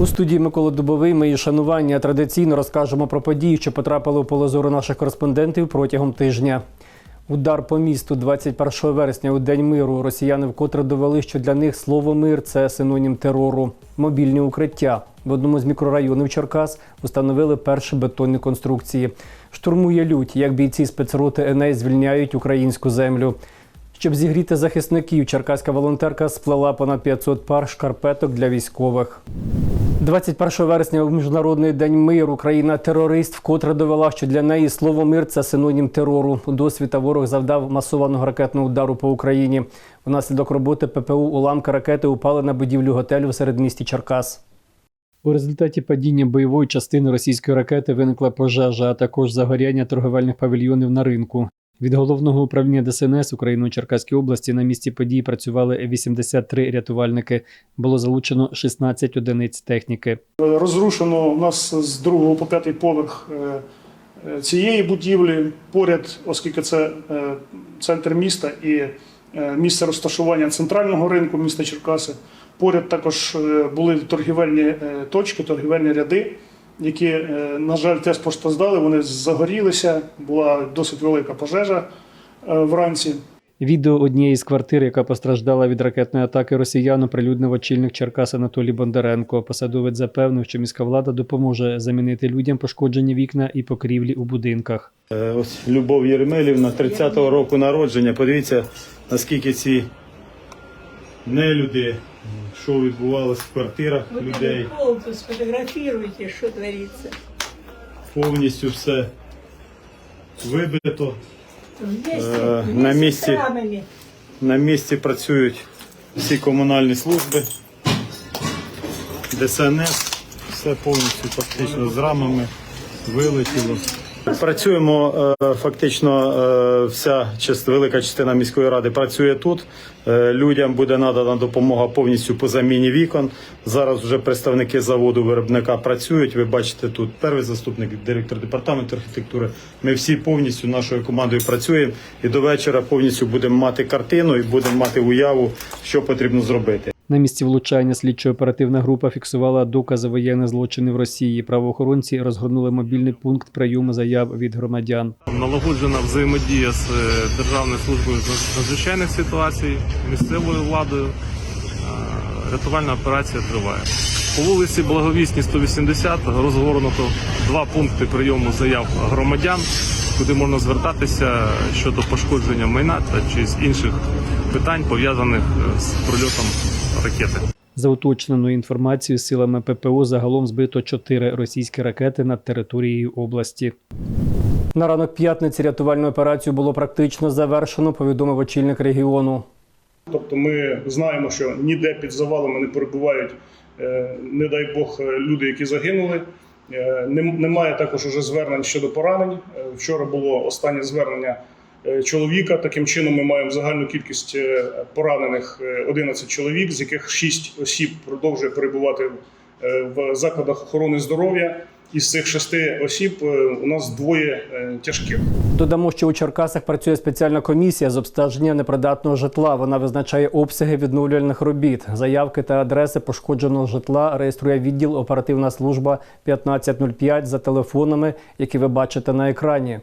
У студії Микола Дубовий ми і шанування традиційно розкажемо про події, що потрапили у поле зору наших кореспондентів протягом тижня. Удар по місту 21 вересня у День миру. Росіяни вкотре довели, що для них слово мир це синонім терору. Мобільні укриття в одному з мікрорайонів Черкас установили перші бетонні конструкції. Штурмує лють, як бійці спецроти Еней звільняють українську землю. Щоб зігріти захисників, черкаська волонтерка сплела понад 500 пар шкарпеток для військових. 21 вересня у міжнародний день миру країна терорист вкотре довела, що для неї слово мир це синонім терору. Досвіта ворог завдав масованого ракетного удару по Україні. Внаслідок роботи ППУ уламки ракети упали на будівлю готелю в середмісті Черкас. У результаті падіння бойової частини російської ракети виникла пожежа, а також загоряння торговельних павільйонів на ринку. Від головного управління ДСНС України у Черкаській області на місці події працювали 83 рятувальники. Було залучено 16 одиниць техніки. Розрушено у нас з другого по п'ятий поверх е, е, цієї будівлі. Поряд, оскільки це е, центр міста і місце розташування центрального ринку міста Черкаси. Поряд також були торгівельні точки, торгівельні ряди, які, е, на жаль, теж постраждали. Вони загорілися. Була досить велика пожежа е, вранці. Відео однієї з квартир, яка постраждала від ракетної атаки росіян, оприлюднив очільник Черкас Анатолій Бондаренко. Посадовець запевнив, що міська влада допоможе замінити людям пошкоджені вікна і покрівлі у будинках. Е, Ось Любов Єремелівна, 30-го року народження. Подивіться, наскільки ці нелюди, що відбувалося в квартирах Вот людей, комнату сфотографируйте, что творится. повністю все вибито. Вместе, Э, вместе на с рамами. На місці працюють всі комунальні служби, ДСНС, все повністю фактично з рамами вилетіло. Працюємо е, фактично е, вся част- велика частина міської ради працює тут. Е, Людям буде надана допомога повністю по заміні вікон. Зараз вже представники заводу виробника працюють. Ви бачите тут перший заступник, директор департаменту архітектури. Ми всі повністю нашою командою працюємо і до вечора повністю будемо мати картину і будемо мати уяву, що потрібно зробити. На місці влучання слідчо-оперативна група фіксувала докази воєнних злочинів Росії. Правоохоронці розгорнули мобільний пункт прийому заяв від громадян. налагоджена взаємодія з е, Державною службою з надзвичайних ситуацій, місцевою владою. Е, Рятувальна операція триває. По вулиці Благовісні 180 розгорнуто два пункти прийому заяв громадян, куди можна звертатися щодо пошкодження майна та чи з інших питань пов'язаних е, з прильотом ракети. За уточненою інформацією, силами ППО загалом збито чотири російські ракети над територією області. На ранок п'ятниці рятувальну операцію було практично завершено, повідомив очільник регіону. Тобто ми знаємо, що ніде під завалами не перебувають, е, не дай Бог, е, люди, які загинули. Немає також уже звернень щодо поранень. Вчора було останнє звернення чоловіка. Таким чином, ми маємо загальну кількість е, поранених е, 11 чоловік, з яких 6 осіб продовжує перебувати е, в закладах охорони здоров'я. Із цих шести осіб е, у нас двоє е, тяжких. Додамо, що у Черкасах працює спеціальна комісія з обстеження непридатного житла. Вона визначає обсяги відновлювальних робіт. Заявки та адреси пошкодженого житла реєструє відділ оперативна служба 1505 за телефонами, які ви бачите на екрані.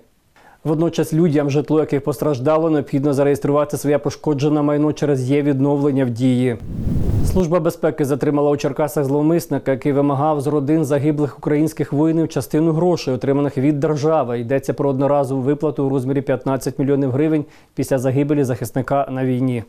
Водночас людям, житло яких постраждало, необхідно зареєструвати своє пошкоджене майно через є відновлення в дії. Служба безпеки затримала у Черкасах зловмисника, який вимагав з родин загиблих українських воїнів частину грошей, отриманих від держави. Йдеться про одноразову виплату у розмірі 15 мільйонів гривень після загибелі захисника на війні.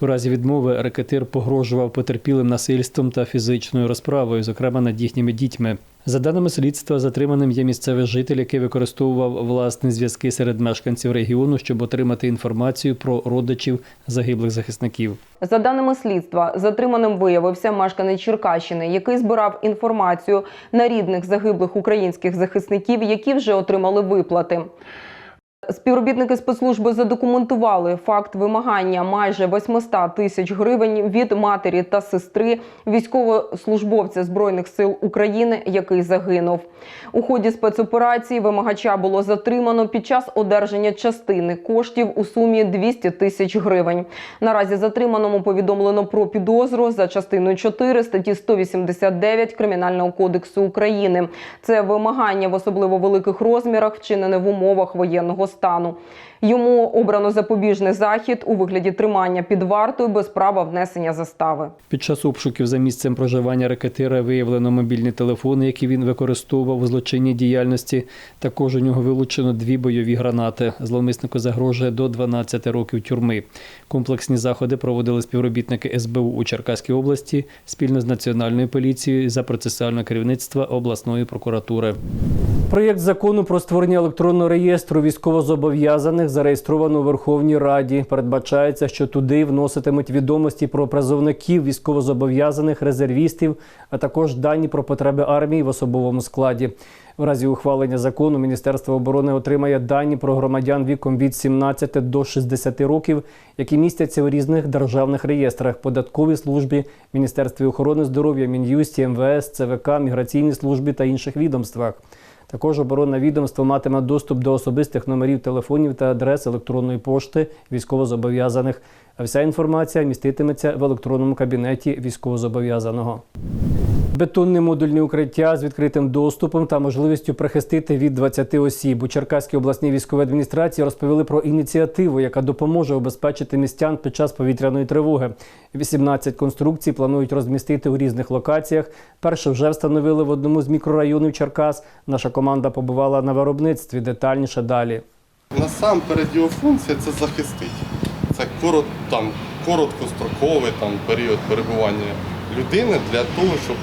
У разі відмови рекетир погрожував потерпілим насильством та фізичною розправою, зокрема над їхніми дітьми. За даними слідства, затриманим є місцевий житель, який використовував власні зв'язки серед мешканців регіону, щоб отримати інформацію про родичів загиблих захисників. За даними слідства, затриманим виявився мешканець Черкащини, який збирав інформацію на рідних загиблих українських захисників, які вже отримали виплати. Співробітники спецслужби задокументували факт вимагання майже 800 тисяч гривень від матері та сестри військовослужбовця збройних сил України, який загинув. У ході спецоперації вимагача було затримано під час одержання частини коштів у сумі 200 тисяч гривень. Наразі затриманому повідомлено про підозру за частиною 4 статті 189 Кримінального кодексу України. Це вимагання в особливо великих розмірах, вчинене в умовах воєнного стану. Йому обрано запобіжний захід у вигляді тримання під вартою без права внесення застави. Під час обшуків за місцем проживання рекетира виявлено мобільні телефони, які він використовував у злочинній діяльності. Також у нього вилучено дві бойові гранати. Зловмиснику загрожує до 12 років тюрми. Комплексні заходи проводили співробітники СБУ у Черкаській області спільно з національною поліцією за процесуальне керівництво обласної прокуратури. Проєкт закону про створення електронного реєстру військовозобов'язаних зареєстровано у Верховній Раді. Передбачається, що туди вноситимуть відомості про призовників військовозобов'язаних, резервістів, а також дані про потреби армії в особовому складі. В разі ухвалення закону Міністерство оборони отримає дані про громадян віком від 17 до 60 років, які містяться у різних державних реєстрах податковій службі, Міністерстві охорони здоров'я, Мін'юсті, МВС, ЦВК, міграційній службі та інших відомствах. Також оборонне відомство матиме доступ до особистих номерів телефонів та адрес електронної пошти військовозобов'язаних. А вся інформація міститиметься в електронному кабінеті військовозобов'язаного. Бетонне модульне укриття з відкритим доступом та можливістю прихистити від 20 осіб. У Черкаській обласній військовій адміністрації розповіли про ініціативу, яка допоможе обезпечити містян під час повітряної тривоги. 18 конструкцій планують розмістити у різних локаціях. Перше вже встановили в одному з мікрорайонів Черкас. Наша команда побувала на виробництві. Детальніше далі. Насамперед його функція це захистити. Це корот, там, короткостроковий там, період перебування людини для того, щоб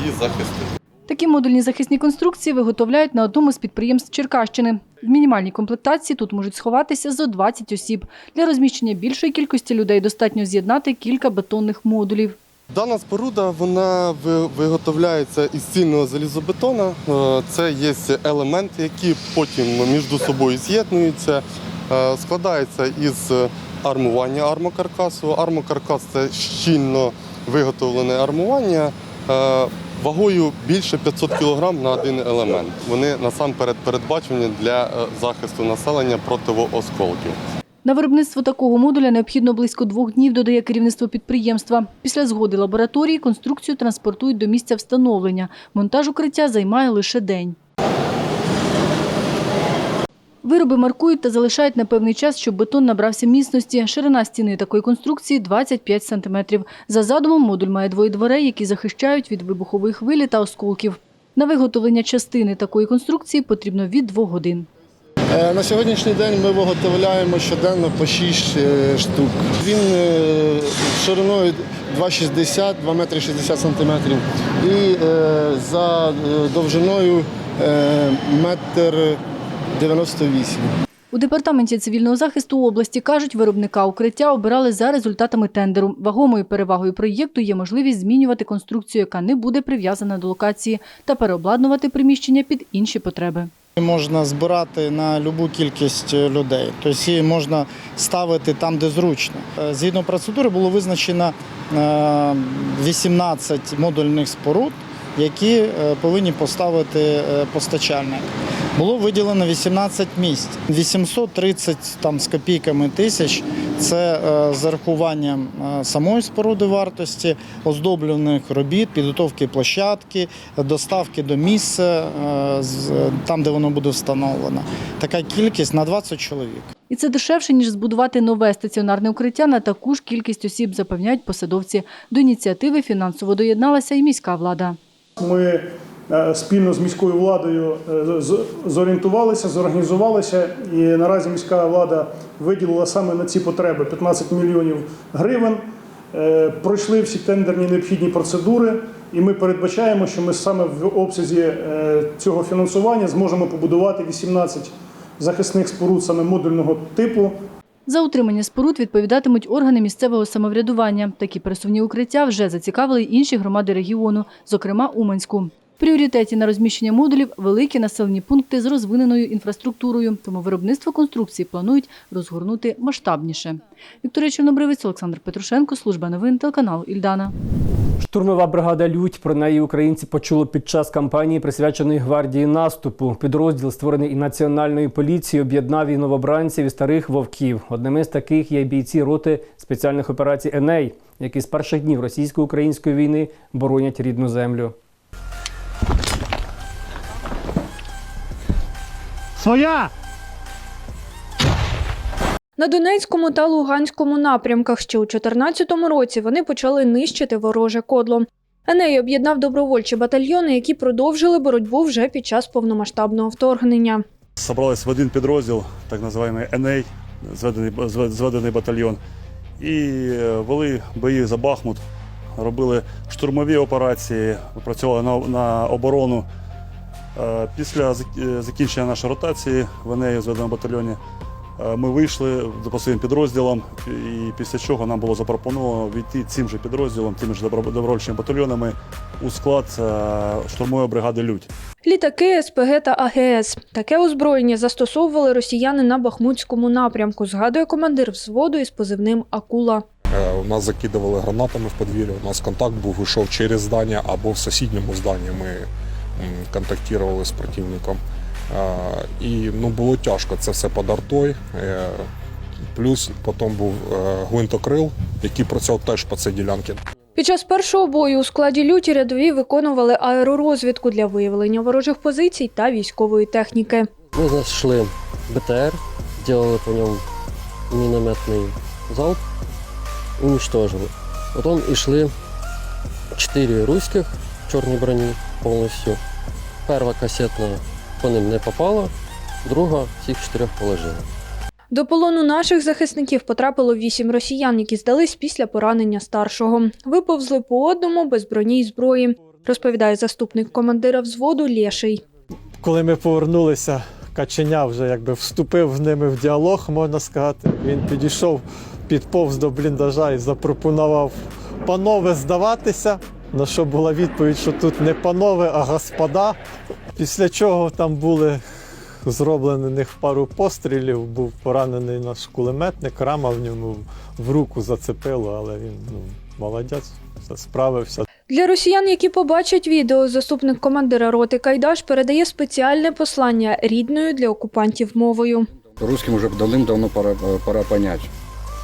її захистити. Такі модульні захисні конструкції виготовляють на одному з підприємств Черкащини. В мінімальній комплектації тут можуть сховатися зо 20 осіб. Для розміщення більшої кількості людей достатньо з'єднати кілька бетонних модулів. Дана споруда вона виготовляється із цільного залізобетона. Е, Це є елементи, які потім між собою з'єднуються. Е, Складається із армування армокаркасу. Армокаркас це щільно виготовлене армування. е, Вагою більше 500 кг на один елемент. Вони насамперед передбачені для е, захисту населення проти осколків. На виробництво такого модуля необхідно близько двох днів, додає керівництво підприємства. Після згоди лабораторії конструкцію транспортують до місця встановлення. Монтаж укриття займає лише день. Вироби маркують та залишають на певний час, щоб бетон набрався міцності. Ширина стіни такої конструкції 25 см. За задумом модуль має двоє дверей, які захищають від вибухової хвилі та осколків. На виготовлення частини такої конструкції потрібно від двох годин. Е, На сьогоднішній день ми виготовляємо щоденно по 6 е, штук. Він е, шириною 2,60, 2 метри 60 сантиметрів і за довжиною метр 98. У департаменті цивільного захисту області кажуть, виробника укриття обирали за результатами тендеру. Вагомою перевагою проєкту є можливість змінювати конструкцію, яка не буде прив'язана до локації, та переобладнувати приміщення під інші потреби. Можна збирати на будь-яку кількість е, людей, тобто її можна ставити там, де зручно. Е, Згідно процедури було визначено е, 18 модульних споруд, які е, повинні поставити е, постачальник. Було виділено 18 місць. 830 там з копійками тисяч це е, з зарахуванням е, самої споруди вартості, оздоблених робіт, підготовки площадки, доставки до місця, там, де воно буде встановлено. Така кількість на 20 чоловік. І це дешевше, ніж збудувати нове стаціонарне укриття на таку ж кількість осіб, запевняють посадовці. До ініціативи фінансово доєдналася і міська влада. Ми е, спільно з міською владою е, зорієнтувалися, зорганізувалися, і наразі міська влада виділила саме на ці потреби 15 мільйонів гривень. Е, Пройшли всі тендерні необхідні процедури, і ми передбачаємо, що ми саме в обсязі цього фінансування зможемо побудувати 18 захисних споруд саме модульного типу За утримання споруд відповідатимуть органи місцевого самоврядування. Такі пересувні укриття вже зацікавили інші громади регіону, зокрема Уманську. Пріоритеті на розміщення модулів великі населені пункти з розвиненою інфраструктурою, тому виробництво конструкцій планують розгорнути масштабніше. Вікторія Чорнобривець, Олександр Петрушенко, служба новин, телеканал Ільдана. Штурмова бригада Людь про неї українці почули під час кампанії, присвяченої гвардії наступу. Підрозділ, створений і національною поліцією, об'єднав і новобранців і старих вовків. Одними з таких є бійці роти спеціальних операцій Еней, які з перших днів російсько-української війни боронять рідну землю. Своя! На Донецькому та Луганському напрямках ще у 2014 році вони почали нищити вороже кодло. Еней об'єднав добровольчі батальйони, які продовжили боротьбу вже під час повномасштабного вторгнення. Собрались в один підрозділ, так називаємо ЕНЕЙ, зведений, звед- зведений батальйон, і е, вели бої за Бахмут, робили штурмові операції, працювали на, на оборону. Е, Після е, закінчення нашої ротації в в зведеному батальйоні е, ми вийшли по своїм підрозділам, і після чого нам було запропоновано війти цим же підрозділом, тими ж добровольчими батальйонами у склад штурмової бригади Людь. Літаки, СПГ та АГС. Таке озброєння застосовували росіяни на Бахмутському напрямку, згадує командир взводу із позивним Акула. У нас закидували гранатами в подвір'я. У нас контакт був йшов через здання або в сусідньому зданні. Ми контактували з противником. І ну, було тяжко це все під артою. Е, Плюс потім був е, гвинтокрил, який працював теж по цій ділянці. Під час першого бою у складі люті рядові виконували аеророзвідку для виявлення ворожих позицій та військової техніки. Мы нашли БТР, сделали по нем минометный залп, уничтожили. Потом и шли 4 русских в чорній броні повністю. Перша касетна по ним не попала, друга всіх чотирьох положила. До полону наших захисників потрапило вісім росіян, які здались після поранення старшого. Виповзли по одному без броні й зброї, розповідає заступник командира взводу Лєший. Коли ми повернулися, Каченя вже якби вступив з ними в діалог, можна сказати. Він підійшов, підповз до бліндажа і запропонував панове здаватися. На що була відповідь, що тут не панове, а господа. Після чого там були зроблених пару пострілів, був поранений наш кулеметник, рама в ньому в руку зацепило, але він ну, молодець, все справився. Для росіян, які побачать відео, заступник командира роти Кайдаш передає спеціальне послання рідною для окупантів мовою. Русским уже давным-давно пора, пора понять,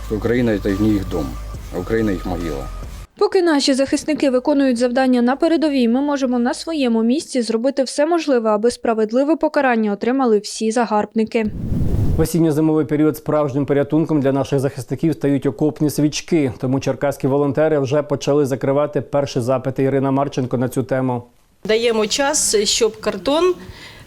что Украина это не их дом, а Украина их могила. Поки наші захисники виконують завдання на передовій, ми можемо на своєму місці зробити все можливе, аби справедливе покарання отримали всі загарбники. В осінньо-зимовий період справжнім порятунком для наших захисників стають окопні свічки. Тому черкаські волонтери вже почали закривати перші запити Ірина Марченко на цю тему. Даємо час, щоб картон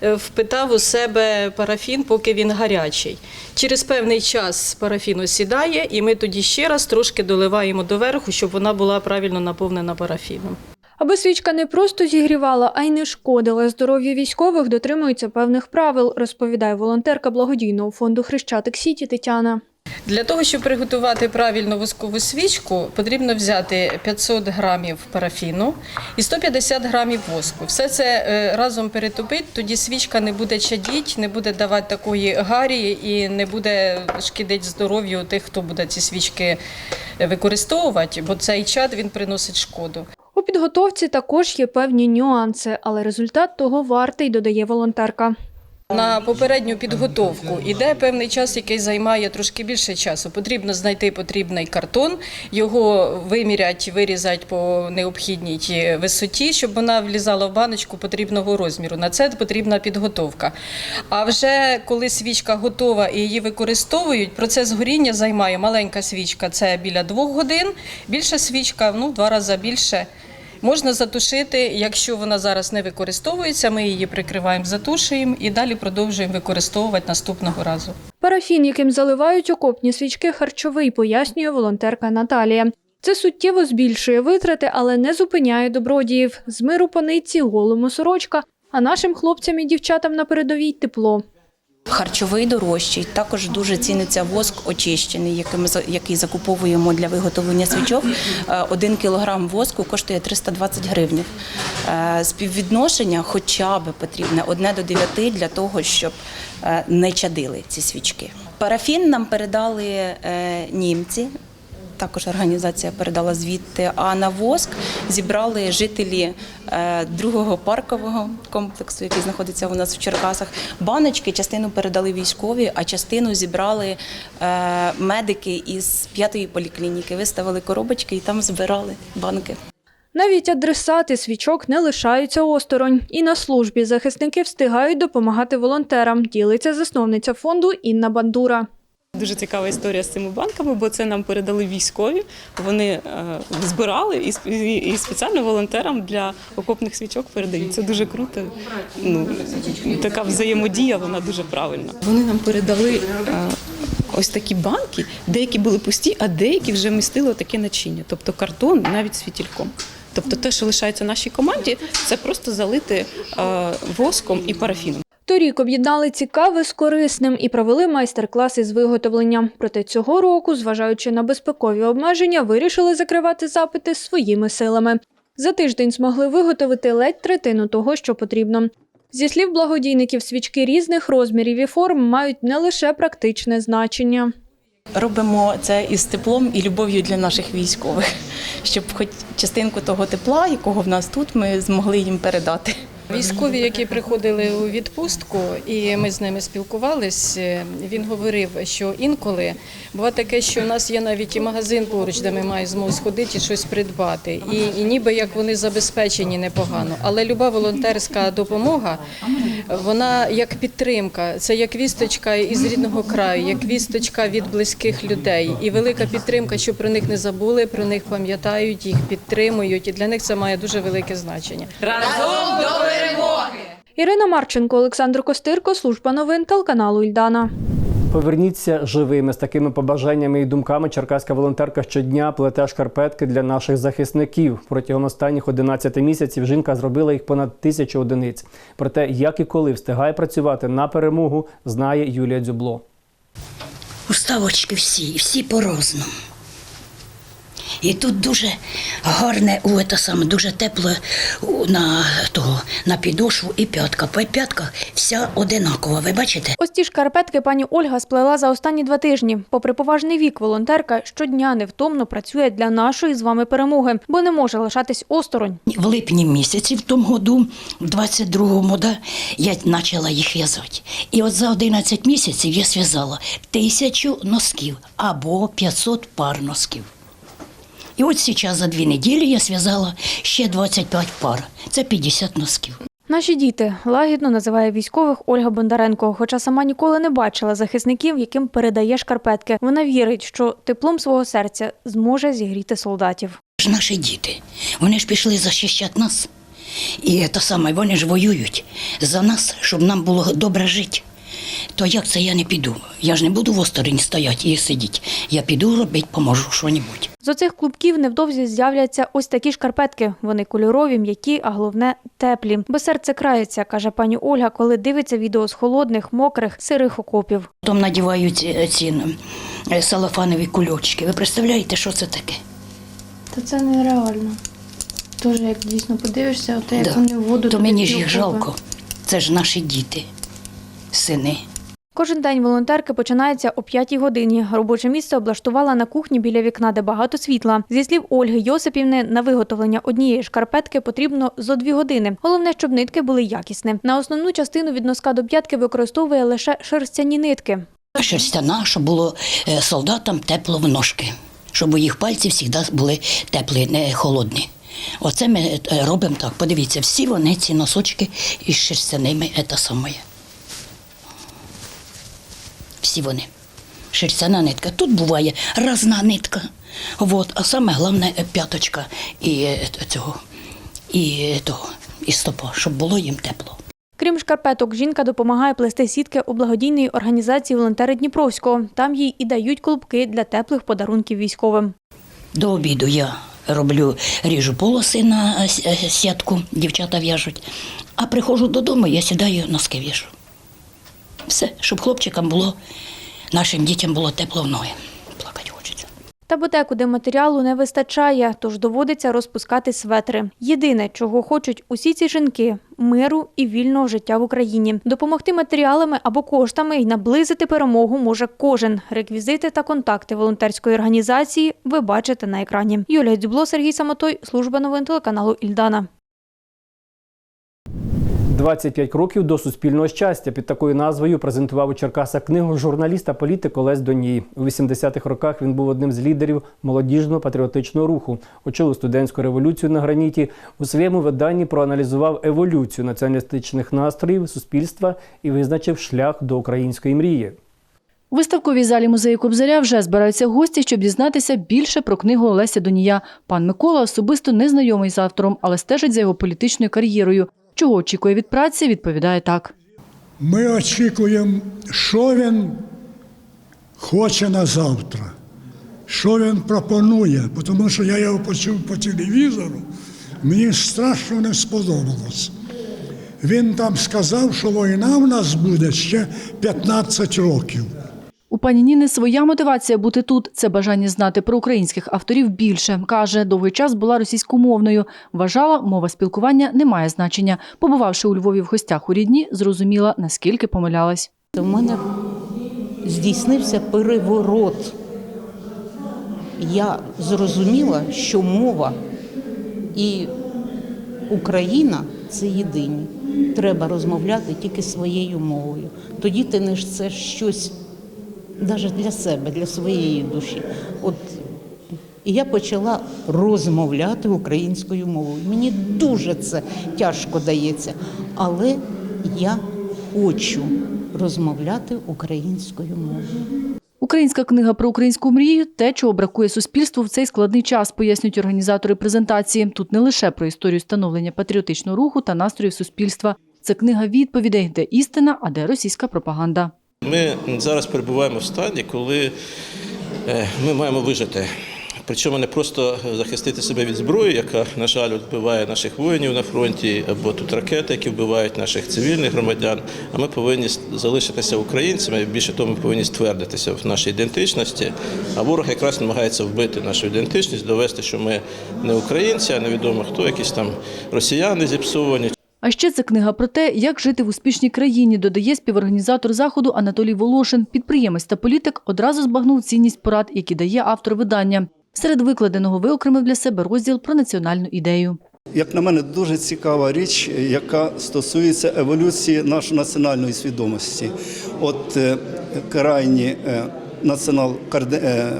впитав у себе парафін, поки він гарячий. Через певний час парафін осідає, і ми тоді ще раз трошки доливаємо доверху, щоб вона була правильно наповнена парафіном. Аби свічка не просто зігрівала, а й не шкодила здоров'ю військових, дотримуються певних правил, розповідає волонтерка благодійного фонду Хрещатик Сіті Тетяна. Для того, щоб приготувати правильну воскову свічку, потрібно взяти 500 грамів парафіну і 150 грамів воску. Все це е, разом перетопити, тоді свічка не буде чадіть, не буде давати такої гарі і не буде шкідити здоров'ю тих, хто буде ці свічки використовувати, бо цей чад він приносить шкоду. У підготовці також є певні нюанси, але результат того вартий, додає волонтерка. На попередню підготовку іде певний час, який займає трошки більше часу. Потрібно знайти потрібний картон, його виміряти, вирізати по необхідній висоті, щоб вона влізала в баночку потрібного розміру. На це потрібна підготовка. А вже коли свічка готова і її використовують, процес горіння займає маленька свічка це біля двох годин, більша свічка ну, в два рази більше. Можна затушити, якщо вона зараз не використовується, ми її прикриваємо, затушуємо і далі продовжуємо використовувати наступного разу. Парафін, яким заливають окопні свічки, харчовий, пояснює волонтерка Наталія. Це суттєво збільшує витрати, але не зупиняє добродіїв. З миру по нитці, голому сорочка, а нашим хлопцям і дівчатам на передовій тепло. Харчовий дорожчий, також дуже ціниться воск очищений, який ми який закуповуємо для виготовлення свічок. Е, Один кілограм воску коштує 320 гривень. Співвідношення хоча б потрібне одне до дев'яти для того, щоб е, не чадили ці свічки. Парафін нам передали е, німці. Також організація передала звідти. А на воск зібрали жителі е, другого паркового комплексу, який знаходиться у нас в Черкасах. Баночки частину передали військові, а частину зібрали е, медики із п'ятої поліклініки. Виставили коробочки і там збирали банки. Навіть адресати свічок не лишаються осторонь. І на службі захисники встигають допомагати волонтерам. Ділиться засновниця фонду Інна Бандура. Дуже цікава історія з цими банками, бо це нам передали військові. Вони е, збирали і, спеціально волонтерам для окопних свічок передають. Це дуже круто. Ну така взаємодія, вона дуже правильна. Вони нам передали е, ось такі банки, деякі були пусті, а деякі вже містили таке начиння, тобто картон, навіть з фітільком. Тобто, те, що лишається нашій команді, це просто залити е, воском і парафіном. Торік об'єднали цікаве з корисним і провели майстер-класи з виготовлення. Проте цього року, зважаючи на безпекові обмеження, вирішили закривати запити своїми силами. За тиждень змогли виготовити ледь третину того, що потрібно. Зі слів благодійників, свічки різних розмірів і форм мають не лише практичне значення. Робимо це із теплом і любов'ю для наших військових, щоб хоч частинку того тепла, якого в нас тут, ми змогли їм передати. Військові, які приходили у відпустку, і ми з ними спілкувались, е, він говорив, що інколи буває таке, що у нас є навіть і магазин поруч, де ми маємо змогу сходити і щось придбати. І, і ніби як вони забезпечені непогано. Але люба волонтерська допомога, вона як підтримка, це як вісточка із рідного краю, як вісточка від близьких людей. І велика підтримка, що про них не забули, про них пам'ятають, їх підтримують. І для них це має дуже велике значення. Ірина Марченко, Олександр Костирко, служба новин телеканалу Ільдана. Поверніться живими з такими побажаннями і думками. Черкаська волонтерка щодня плете шкарпетки для наших захисників. Протягом останніх 11 місяців жінка зробила їх понад тисячу одиниць. Про те, як і коли встигає працювати на перемогу, знає Юлія Дзюбло. Уставочки всі, всі по-разному. І тут дуже гарне, у, це саме, дуже тепло на, того, на підошву і п'ятка. По п'ятках вся одинакова. Ви бачите? Ось ті шкарпетки пані Ольга сплела за останні два тижні. Попри поважний вік, волонтерка щодня невтомно працює для нашої з вами перемоги, бо не може лишатись осторонь. В липні місяці в тому году, в 22-му, да, я почала їх в'язати. І от за 11 місяців я зв'язала тисячу носків або 500 пар носків. І от зараз за дві неділі я зв'язала ще 25 пар. Це 50 носків. Наші діти лагідно називає військових Ольга Бондаренко, хоча сама ніколи не бачила захисників, яким передає шкарпетки. Вона вірить, що теплом свого серця зможе зігріти солдатів. Ж наші діти, вони ж пішли захищати нас. І те саме, вони ж воюють за нас, щоб нам було добре жити. То як це я не піду? Я ж не буду в осторонь стояти і сидіти. Я піду робити, поможу що-небудь. З оцих клубків невдовзі з'являться ось такі шкарпетки. Вони кольорові, м'які, а головне теплі. Бо серце крається, каже пані Ольга, коли дивиться відео з холодних, мокрих, сирих окопів. Потім надівають е, ці е, салафанові кульочки. Ви представляєте, що це таке? Та це нереально. Дуже як дійсно подивишся, ото як Да. вони в воду. То мені ж їх жалко. Це ж наші діти, сини. Кожен день волонтерки починається о 5 годині. Робоче місце облаштувала на кухні біля вікна, де багато світла. Зі слів Ольги Йосипівни, на виготовлення однієї шкарпетки потрібно зо дві години. Головне, щоб нитки були якісні. На основну частину від носка до п'ятки використовує лише шерстяні нитки. Шерстяна, щоб було е, солдатам тепло в ножки, щоб у їх пальці завжди були теплі, не холодні. Оце ми е, робимо так. Подивіться, всі вони ці носочки із шерстяними це саме. Всі вони. Шерстяна нитка. Тут буває разна нитка. От, а саме головне е, п'яточка і е, цього, і е, того, і стопа, щоб було їм тепло. Крім шкарпеток, жінка допомагає плести сітки у благодійній організації волонтери Дніпровського. Там їй і дають клубки для теплих подарунків військовим. До обіду я роблю, ріжу полоси на сітку, дівчата в'яжуть. А приходжу додому, я сідаю носки в'яжу. Все, щоб хлопчикам було, нашим дітям було тепло в ноги. Плакати хочеться. Та подекуди матеріалу не вистачає, тож доводиться розпускати светри. Єдине, чого хочуть усі ці жінки миру і вільного життя в Україні. Допомогти матеріалами або коштами і наблизити перемогу може кожен. Реквізити та контакти волонтерської організації ви бачите на екрані. Юлія Дзюбло, Сергій Самотой, служба новин телеканалу Ільдана. 25 кроків до суспільного щастя. Під такою назвою презентував у Черкасах книгу журналіст та політик Олесь Доній. У 80-х роках він був одним з лідерів молодіжного патріотичного руху. Очолив студентську революцію на граніті. У своєму виданні проаналізував еволюцію націоналістичних настроїв суспільства і визначив шлях до української мрії. У виставковій залі музею Кобзаря вже збираються гості, щоб дізнатися більше про книгу Олеся Донія. Пан Микола особисто не знайомий з автором, але стежить за його політичною кар'єрою. Чого очікує від праці, відповідає так. Ми очікуємо, що він хоче на завтра, що він пропонує, тому що я його почув по телевізору, мені страшно не сподобалось. Він там сказав, що війна в нас буде ще 15 років. У пані Ніни своя мотивація бути тут це бажання знати про українських авторів більше. Каже, довгий час була російськомовною. Вважала, мова спілкування не має значення. Побувавши у Львові в гостях у рідні, зрозуміла, наскільки помилялась. У мене здійснився переворот. Я зрозуміла, що мова і Україна це єдині. Треба розмовляти тільки своєю мовою. Тоді ти несеш щось навіть для себе, для своєї душі. От і я почала розмовляти українською мовою. Мені дуже це тяжко дається, але я хочу розмовляти українською мовою. Українська книга про українську мрію те, чого бракує суспільству в цей складний час, пояснюють організатори презентації. Тут не лише про історію становлення патріотичного руху та настроїв суспільства. Це книга відповідей, де істина, а де російська пропаганда. Ми зараз перебуваємо в стані, коли е, ми маємо вижити. Причому не просто захистити себе від зброї, яка, на жаль, вбиває наших воїнів на фронті, або тут ракети, які вбивають наших цивільних громадян. А ми повинні залишитися українцями. Більше того, ми повинні ствердитися в нашій ідентичності. А ворог якраз намагається вбити нашу ідентичність, довести, що ми не українці, а невідомо хто, якісь там росіяни зіпсовані. А ще це книга про те, як жити в успішній країні, додає співорганізатор заходу Анатолій Волошин. Підприємець та політик одразу збагнув цінність порад, які дає автор видання. Серед викладеного виокремив для себе розділ про національну ідею. Як на мене, дуже цікава річ, яка стосується еволюції нашої національної свідомості. От е, крайні е, націонал, е,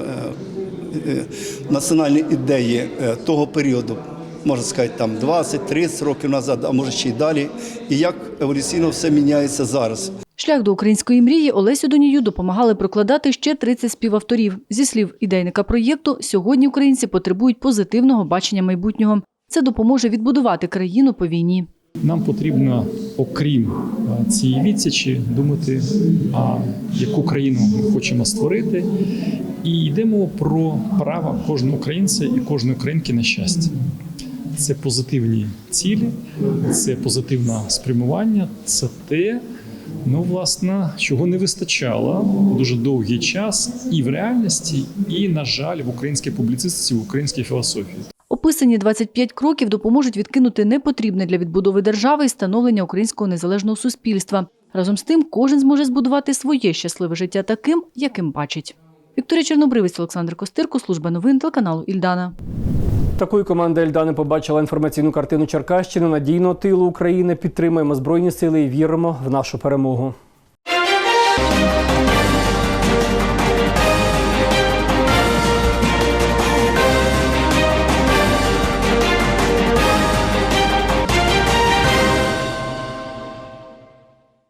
національні ідеї того періоду, можна сказати, там 20-30 років назад, а може ще й далі, і як еволюційно все міняється зараз. Шлях до української мрії Олесю Донію допомагали прокладати ще 30 співавторів. Зі слів ідейника проєкту, сьогодні українці потребують позитивного бачення майбутнього. Це допоможе відбудувати країну по війні. Нам потрібно, окрім е, цієї відсічі, думати, а яку країну ми хочемо створити. І йдемо про право кожного українця і кожної українки на щастя. Це позитивні цілі, це позитивне спрямування, це те, ну, власне, чого не вистачало дуже довгий час і в реальності, і, на жаль, в українській публіцистиці, в українській філософії. Описані 25 кроків допоможуть відкинути непотрібне для відбудови держави і становлення українського незалежного суспільства. Разом з тим, кожен зможе збудувати своє щасливе життя таким, яким бачить. Вікторія Чорнобривець, Олександр Костирко, служба новин телеканалу Ільдана. Такою команда Ельдани побачила інформаційну картину Черкащини надійного тилу України. Підтримуємо збройні сили і віримо в нашу перемогу.